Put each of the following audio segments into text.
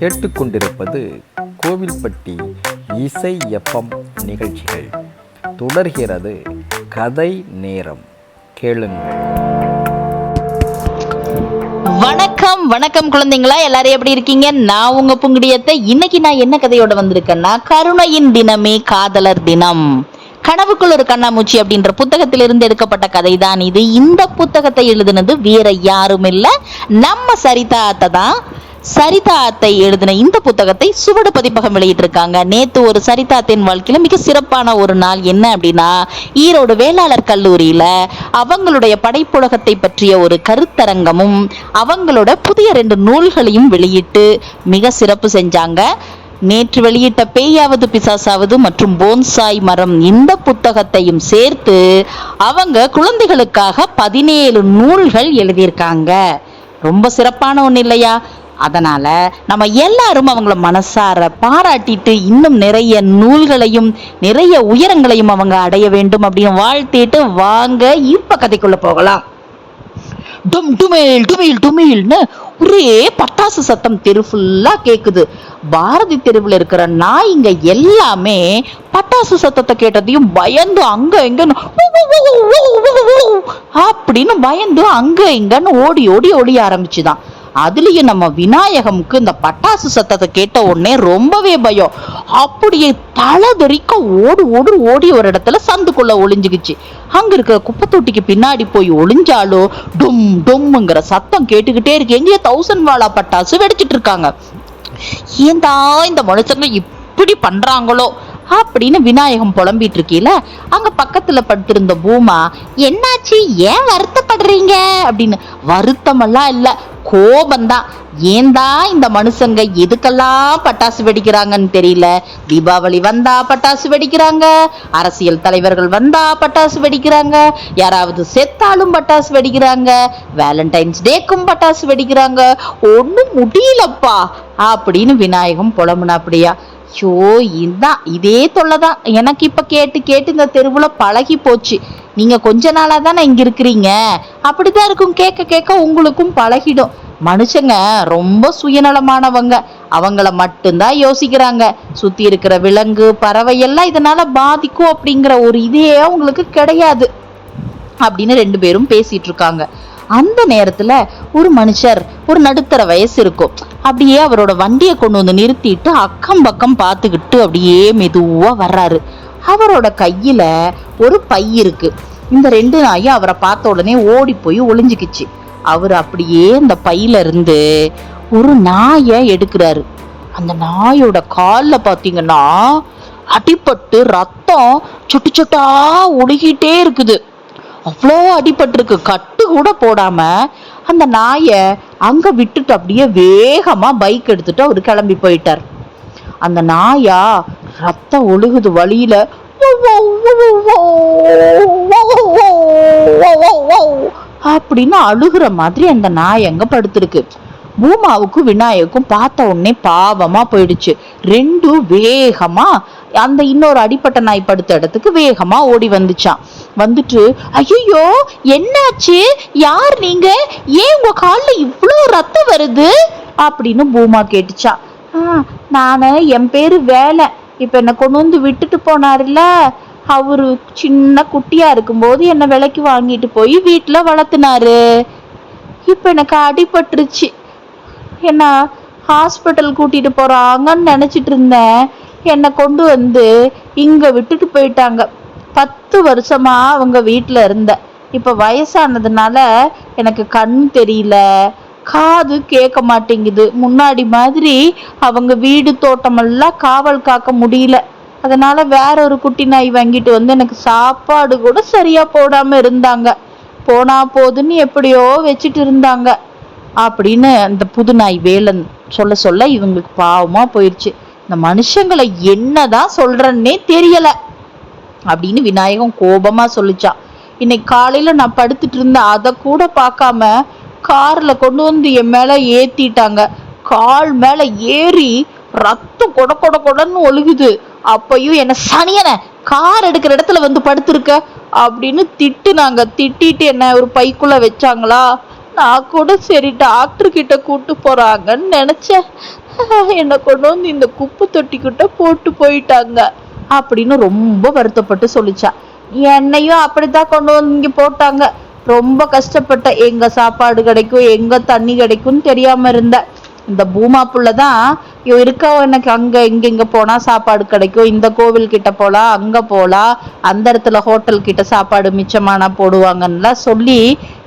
கேட்டுக்கொண்டிருப்பது கோவில்பட்டி இசை எஃப்எம் நிகழ்ச்சிகள். தொடர்கிறது கதை நேரம். கேளுங்கள். வணக்கம் வணக்கம் குழந்தைங்களா. எல்லாரும் எப்படி இருக்கீங்க? நான் உங்க புங்குடியத்தை. இன்னைக்கு நான் என்ன கதையோட வந்திருக்கேன்னா கருணையின் தினமே காதலர் தினம். கனவுக்குள் ஒரு கண்ணாமூச்சி அப்படின்ற புத்தகத்திலிருந்து எடுக்கப்பட்ட கதை தான் இது. இந்த புத்தகத்தை எழுதினது வேற யாரும் இல்லை நம்ம சரிதா அத்தை தான். சரிதா அத்தை எழுதின இந்த புத்தகத்தை சுவடு பதிப்பகம் வெளியிட்டிருக்காங்க. நேத்து ஒரு சரிதா அத்தையின் வாழ்க்கையில மிக சிறப்பான ஒரு நாள் என்ன அப்படின்னா ஈரோடு வேளாளர் கல்லூரியில அவங்களுடைய படைப்புலகத்தை பற்றிய ஒரு கருத்தரங்கமும் அவங்களோட புதிய ரெண்டு நூல்களையும் வெளியிட்டு மிக சிறப்பு செஞ்சாங்க. நேற்று வெளியிட்ட பேயாவது பிசாசாவது மற்றும் போன்சாய் மரம் இந்த புத்தகத்தையும் சேர்த்து அவங்க குழந்தைகளுக்காக பதினேழு நூல்கள் எழுதியிருக்காங்க. ரொம்ப சிறப்பான ஒன்று இல்லையா? அதனால நம்ம எல்லாரும் அவங்கள மனசார பாராட்டிட்டு இன்னும் நிறைய நூல்களையும் நிறைய உயரங்களையும் அவங்க அடைய வேண்டும் அப்படின்னு வாழ்த்திட்டு வாங்க. இப்ப கதைக்குள்ள போகலாம். டும் டுமேல் டுமேல் டுமேல்னு ஒரே பட்டாசு சத்தம் தெரு ஃபுல்லாக கேட்குது பாரதி தெருவில் இருக்கிற நாய்ங்க எல்லாமே பட்டாசு சத்தத்தை கேட்டதையும் பயந்து அங்க இங்கன்னு ஊ, அப்படின்னு பயந்து அங்க இங்கன்னு ஓடி ஓடி ஓடி ஆரம்பிச்சுதான். அதுலயும் நம்ம விநாயகம்க்கு இந்த பட்டாசு சத்தத்தை கேட்ட உடனே ரொம்பவே பயம். அப்படியே தலை தெறிக்க ஓடு ஓடு ஓடி ஒரு இடத்துல சந்துக்குள்ள ஒளிஞ்சுக்கிச்சு. அங்க இருக்கிற குப்பை தொட்டிக்கு பின்னாடி போய் ஒளிஞ்சாலும் டொம் டொம்முங்கிற சத்தம் கேட்டுக்கிட்டே இருக்கு. எங்கேயோ தௌசண்ட் வாழா பட்டாசு வெடிச்சிட்டு இருக்காங்க. ஏந்தா இந்த மனுஷங்க இப்படி பண்றாங்களோ? அப்படின்னு விநாயகம் புலம்பிட்டு இருக்கீல அங்க பக்கத்துல படுத்திருந்த பூமா என்னாச்சு? ஏன் வருத்தப்படுறீங்க? அப்படின்னு. வருத்தமெல்லாம் இல்ல. கோபந்தான் ஏந்தா இந்த மனுஷங்க எதுக்கெல்லாம் பட்டாசு வெடிக்கிறாங்கன்னு தெரியல? தீபாவளி வந்தா பட்டாசு வெடிக்கிறாங்க அரசியல் தலைவர்கள் வந்தா பட்டாசு வெடிக்கிறாங்க யாராவது செத்தாலும் பட்டாசு வெடிக்கிறாங்க வேலண்டைன்ஸ் டேக்கும் பட்டாசு வெடிக்கிறாங்க ஒன்றும் முடியலப்பா அப்படின்னு விநாயகம் புலம்புனா அப்படியா ஐயோ இதான் இதே தொல்லைதான். எனக்கு இப்ப கேட்டு கேட்டு இந்த தெருவுல பழகி போச்சு. நீங்க கொஞ்ச நாளா தானே இங்க இருக்கிறீங்க? அப்படிதான் இருக்கும். கேட்க கேட்க உங்களுக்கும் பழகிடும். மனுஷங்க ரொம்ப சுயநலமானவங்க. அவங்கள மட்டும்தான் யோசிக்கிறாங்க. சுத்தி இருக்கிற விலங்கு பறவை எல்லாம் இதனால பாதிக்கும் அப்படிங்கிற ஒரு இதே அவங்களுக்கு கிடையாது. அப்படின்னு ரெண்டு பேரும் பேசிட்டு இருக்காங்க. அந்த நேரத்துல ஒரு மனுஷர் ஒரு நடுத்தர வயசு இருக்கும். அப்படியே அவரோட வண்டியை கொண்டு வந்து நிறுத்திட்டு அக்கம் பக்கம் பார்த்துக்கிட்டு அப்படியே மெதுவா வர்றாரு. அவரோட கையில ஒரு பை இருக்கு. இந்த ரெண்டு நாயும் அவரை பார்த்த உடனே ஓடி போய் ஒளிஞ்சுக்கிச்சு. அவர் அப்படியே இந்த பையில இருந்து ஒரு நாயை எடுக்கிறாரு. அந்த நாயோட காலில் பார்த்தீங்கன்னா அடிபட்டு ரத்தம் சுட்டு சுட்டா ஒடுகிட்டே இருக்குது. அவ்வளோ அடிபட்டிருக்கு. கட்டு கூட போடாம அந்த நாயை அங்கே விட்டுட்டு அப்படியே வேகமாக பைக் எடுத்துட்டு அவர் கிளம்பி போயிட்டார். அந்த நாயா ரத்தம் ஒழுகுது வழியில. அப்படின்னு அழுகுற மாதிரி அந்த நாய் அங்க படுத்திருக்கு. பூமாவுக்கும் விநாயகக்கும் பார்த்த உடனே பாவமா போயிடுச்சு. ரெண்டும் வேகமா அந்த இன்னொரு அடிப்பட்ட நாய் படுத்த இடத்துக்கு வேகமா ஓடி வந்துச்சான் வந்துட்டு ஐயோ என்னாச்சு? யார் நீங்க? ஏன் உங்க கால்ல இவ்ளோ ரத்தம் வருது? அப்படின்னு பூமா கேட்டுச்சான் நான் என் பேரு வேலை. இப்போ என்னை கொண்டு வந்து விட்டுட்டு போனார்ல அவரு சின்ன குட்டியாக இருக்கும்போது என்னை விலைக்கு வாங்கிட்டு போய் வீட்டில் வளர்த்துனாரு. இப்போ எனக்கு அடிபட்டுருச்சு. என்ன ஹாஸ்பிட்டல் கூட்டிகிட்டு போகிறாங்கன்னு நினச்சிட்டு இருந்தேன். என்னை கொண்டு வந்து இங்கே விட்டுட்டு போயிட்டாங்க. பத்து வருஷமாக அவங்க வீட்டில் இருந்தேன். இப்போ வயசானதுனால எனக்கு கண் தெரியல. காது கேட்க மாட்டேங்குது. முன்னாடி மாதிரி அவங்க வீடு தோட்டமெல்லாம் காவல் காக்க முடியல. அதனால வேற ஒரு குட்டி நாய் வாங்கிட்டு வந்து எனக்கு சாப்பாடு கூட சரியா போடாம இருந்தாங்க. போனா போதுன்னு எப்படியோ வச்சுட்டு இருந்தாங்க. அப்படின்னு அந்த புது நாய் வேலன் சொல்ல சொல்ல இவங்களுக்கு பாவமா போயிடுச்சு இந்த மனுஷங்களை என்னதான் சொல்றேன்னே தெரியல. அப்படின்னு விநாயகம் கோபமா சொல்லிச்சான் இன்னைக்கு காலையில நான் படுத்துட்டு இருந்தேன் அதை கூட பார்க்காம கார்ல கொண்டு வந்து என் மேல ஏத்திட்டாங்க. கால் மேல ஏறி ரத்தம் கொட கொட கொடன்னு ஒழுகுது. அப்பையும் என்ன சனியன கார் எடுக்கிற இடத்துல வந்து படுத்திருக்க? அப்படின்னு திட்டுனாங்க. திட்டிட்டு என்ன ஒரு பைக்குள்ள வச்சாங்களா? நான் கூட சரி டாக்டர் கிட்ட கூட்டு போறாங்கன்னு நினைச்சேன். என்னை கொண்டு வந்து இந்த குப்பை தொட்டிக்கிட்ட போட்டு போயிட்டாங்க அப்படின்னு ரொம்ப வருத்தப்பட்டு சொல்லிச்சா. என்னையும் அப்படித்தான் கொண்டு வந்து இங்க போட்டாங்க. ரொம்ப கஷ்டப்பட்டேன் எங்க சாப்பாடு கிடைக்கும் எங்க தண்ணி கிடைக்கும்னு தெரியாம இருந்த. இந்த பூமா புள்ள தான் இவ இருக்க எனக்கு அங்க இங்க இங்க போனா சாப்பாடு கிடைக்கும். இந்த கோவில் கிட்ட போலாம் அங்க போலாம் அந்த இடத்துல ஹோட்டல் கிட்ட சாப்பாடு மிச்சமானா போடுவாங்கன்னுலாம் சொல்லி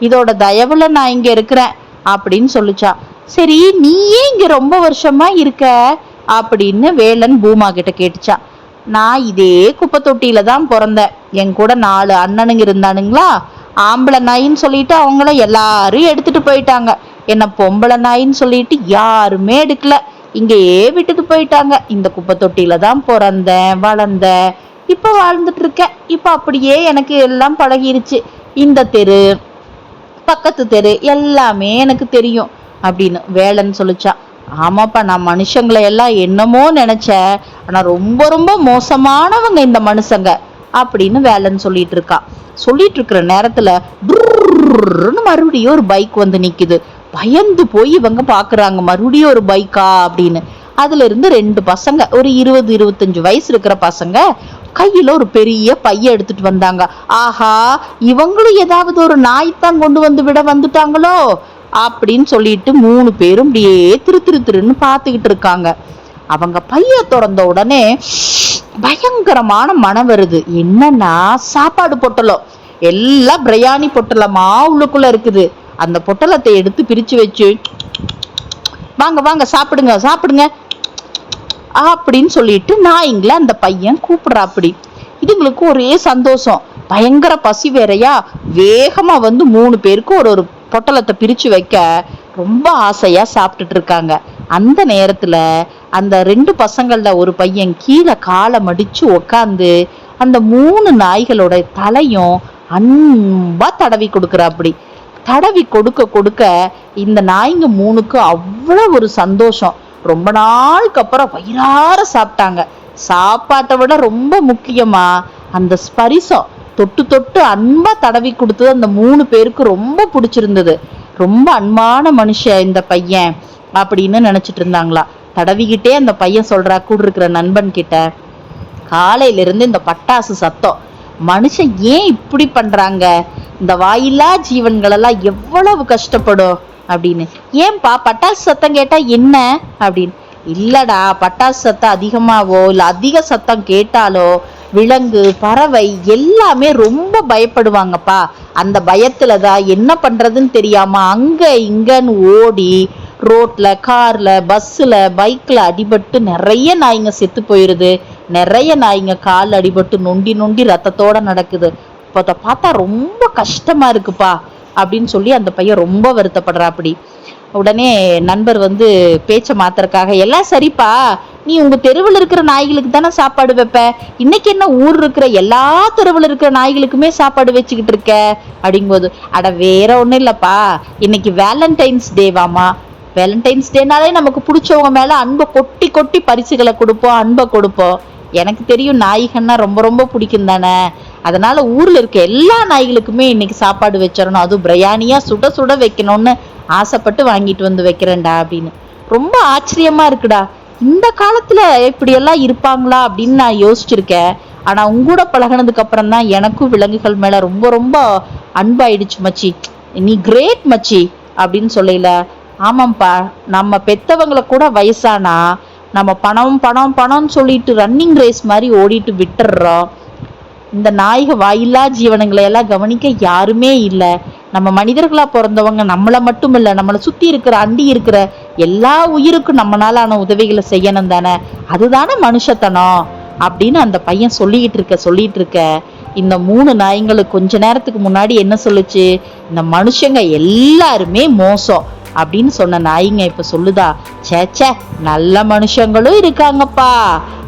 இதோட தயவுல நான் இங்க இருக்கிறேன் அப்படின்னு சொல்லிச்சா. சரி நீ ஏன் இங்க ரொம்ப வருஷமா இருக்க அப்படின்னு வேலன் பூமா கிட்ட கேட்டுச்சா. நான் இதே குப்பை தொட்டியில தான் பிறந்தேன். என் கூட நாலு அண்ணனுங்க இருந்தானுங்களா? ஆம்பளை நாயின்னு சொல்லிட்டு அவங்கள எல்லாரும் எடுத்துட்டு போயிட்டாங்க. என்ன பொம்பளை நாயின்னு சொல்லிட்டு யாருமே எடுக்கல. இங்கேயே விட்டுட்டு போயிட்டாங்க. இந்த குப்பை தொட்டியில தான் பிறந்தேன் வளர்ந்தேன். இப்ப வாழ்ந்துட்டு இருக்கேன். இப்ப அப்படியே எனக்கு எல்லாம் பழகிருச்சு. இந்த தெரு பக்கத்து தெரு எல்லாமே எனக்கு தெரியும் அப்படின்னு வேலைன்னு சொல்லிச்சா. ஆமாப்பா நான் மனுஷங்களை எல்லாம் என்னமோ நினைச்சேன். ஆனா ரொம்ப ரொம்ப மோசமானவங்க இந்த மனுஷங்க. அப்படின்னு வேலைன்னு சொல்லிட்டு இருக்கா. சொல்லிட்டு இருக்கிற நேரத்துல மறுபடியும் ஒரு பைக் வந்து நிக்குது. பயந்து போய் இவங்க பாக்குறாங்க மறுபடியும் ஒரு பைக்கா அப்படின்னு. அதுல இருந்து ரெண்டு பசங்க ஒரு இருபது இருபத்தஞ்சு வயசு இருக்கிற பசங்க கையில ஒரு பெரிய பைய எடுத்துட்டு வந்தாங்க. ஆஹா இவங்களும் ஏதாவது ஒரு நாய்த்தான் கொண்டு வந்து விட வந்துட்டாங்களோ? அப்படின்னு சொல்லிட்டு மூணு பேரும் அப்படியே திரு திரு திருன்னு பார்த்துக்கிட்டு இருக்காங்க. அவங்க பைய திறந்த உடனே பயங்கரமான மனம் வருது. என்னன்னா சாப்பாடு பொட்டலம் எல்லாம் பிரியாணி பொட்டலமா உள்ளுக்குள்ள இருக்குது. அந்த பொட்டலத்தை எடுத்து பிரிச்சு வச்சு வாங்க வாங்க சாப்பிடுங்க சாப்பிடுங்க. அப்படின்னு சொல்லிட்டு நாய்ங்கள அந்த பையன் கூப்பிடுறா அப்படி இதுங்களுக்கு ஒரே சந்தோஷம். பயங்கர பசி வேறையா? வேகமா வந்து மூணு பேருக்கு ஒரு ஒரு பொட்டலத்தை பிரிச்சு வைக்க ரொம்ப ஆசையா சாப்பிட்டுட்டு இருக்காங்க. அந்த நேரத்துல அந்த ரெண்டு பசங்கள்ல ஒரு பையன் கீழே காலை மடிச்சு உக்காந்து அந்த மூணு நாய்களோட தலையும் அன்பா தடவி கொடுக்குறாப்படி. தடவி கொடுக்க கொடுக்க இந்த நாய்ங்க மூணுக்கு அவ்வளோ ஒரு சந்தோஷம். ரொம்ப நாளுக்கு அப்புறம் வயிறார சாப்பிட்டாங்க. சாப்பாட்டை விட ரொம்ப முக்கியமா அந்த ஸ்பரிசம். தொட்டு தொட்டு அன்பா தடவி கொடுத்தது அந்த மூணு பேருக்கு ரொம்ப பிடிச்சிருந்தது. ரொம்ப அன்பான மனுஷன் இந்த பையன் அப்படின்னு நினைச்சிட்டு இருந்தாங்களா. தடவிக்கிட்டே அந்த பையன் சொல்றா கூட இருக்கிற நண்பன் கிட்ட காலையில இருந்து இந்த பட்டாசு சத்தம். மனுஷன் ஏன் இப்படி பண்றாங்க? இந்த வாயில்லா ஜீவன்களெல்லாம் எவ்வளவு கஷ்டப்படும் அப்படின்னு. ஏன்பா பட்டாசு சத்தம் கேட்டா என்ன அப்படின்னு. இல்லடா பட்டாசு சத்தம் அதிகமாவோ இல்ல அதிக சத்தம் கேட்டாலோ விலங்கு பறவை எல்லாமே ரொம்ப பயப்படுவாங்கப்பா. அந்த பயத்துல தான் என்ன பண்றதுன்னு தெரியாம அங்க இங்கன்னு ஓடி ரோட்ல கார்ல பஸ்ஸில் பைக்ல அடிபட்டு நிறைய நாய்ங்க செத்து போயிருது. நிறைய நாய்ங்க கால் அடிபட்டு நொண்டி நொண்டி ரத்தத்தோட நடக்குது. இப்போ அதை பார்த்தா ரொம்ப கஷ்டமா இருக்குப்பா அப்படின்னு சொல்லி அந்த பையன் ரொம்ப வருத்தப்படுறா அப்படி உடனே நண்பர் வந்து பேச்சை மாத்துறதுக்காக எல்லாம் சரிப்பா. நீ உங்க தெருவில் இருக்கிற நாய்களுக்கு தானே சாப்பாடு வைப்ப? இன்னைக்கு என்ன ஊர் இருக்கிற எல்லா தெருவில் இருக்கிற நாய்களுக்குமே சாப்பாடு வச்சுக்கிட்டு இருக்க? அப்படிங்கும்போது அட வேற ஒன்றும் இல்லைப்பா. இன்னைக்கு வேலண்டைன்ஸ் டேவாமா வேலண்டைன்ஸ் டேனாலே நமக்கு பிடிச்சவங்க மேலே அன்பை கொட்டி கொட்டி பரிசுகளை கொடுப்போம் அன்பை கொடுப்போம். எனக்கு தெரியும் நாய்கன்னா ரொம்ப ரொம்ப பிடிக்கும் தானே. அதனால் ஊரில் இருக்க எல்லா நாய்களுக்குமே இன்னைக்கு சாப்பாடு வச்சிடணும். அதுவும் பிரயாணியாக சுட சுட வைக்கணும்னு ஆசைப்பட்டு வாங்கிட்டு வந்து வைக்கிறேன்டா அப்படின்னு. ரொம்ப ஆச்சரியமாக இருக்குடா. இந்த காலத்தில் இப்படியெல்லாம் இருப்பாங்களா அப்படின்னு நான் யோசிச்சிருக்கேன். ஆனால் உங்கூட பழகுனதுக்கு அப்புறம் தான் எனக்கும் விலங்குகள் மேலே ரொம்ப ரொம்ப அன்பாயிடுச்சு மச்சி. நீ கிரேட் மச்சி அப்படின்னு சொல்லல. ஆமாம்ப்பா நம்ம பெத்தவங்கள கூட வயசானா நம்ம பணம் பணம் பணம்னு சொல்லிட்டு ரன்னிங் ரேஸ் மாதிரி ஓடிட்டு விட்டுடுறோம் இந்த நாயக வாயில்லா ஜீவனங்களை எல்லாம் கவனிக்க யாருமே இல்லை. நம்ம மனிதர்களாக பிறந்தவங்க நம்மளை மட்டும் இல்லை நம்மளை சுற்றி இருக்கிற அண்டி இருக்கிற எல்லா உயிருக்கும் நம்மளால ஆன உதவிகளை செய்யணும் தானே. அதுதானே மனுஷத்தனம் அப்படின்னு அந்த பையன் சொல்லிக்கிட்டு இருக்க சொல்லிட்டு இருக்க. இந்த மூணு நாய்ங்களுக்கு கொஞ்ச நேரத்துக்கு முன்னாடி என்ன சொல்லுச்சு? இந்த மனுஷங்க எல்லாருமே மோசம். அப்படின்னு சொன்ன நாய்ங்க இப்போ சொல்லுதா ச்சே ச்சே நல்ல மனுஷங்களும் இருக்காங்கப்பா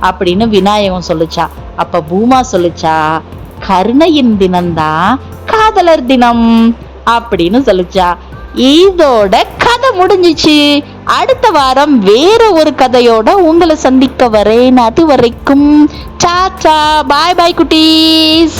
அப்படின்னு விநாயகம் சொல்லுச்சா. அப்போ பூமா சொல்லுச்சா கருணையின் தினம்தான் காதலர் தினம் அப்படின்னு சொல்லுச்சா. இதோட கதை முடிஞ்சிச்சு. அடுத்த வாரம் வேற ஒரு கதையோட உங்களை சந்திக்க வரேன். அது வரைக்கும் சாச்சா பாய் பாய் குட்டீஸ்.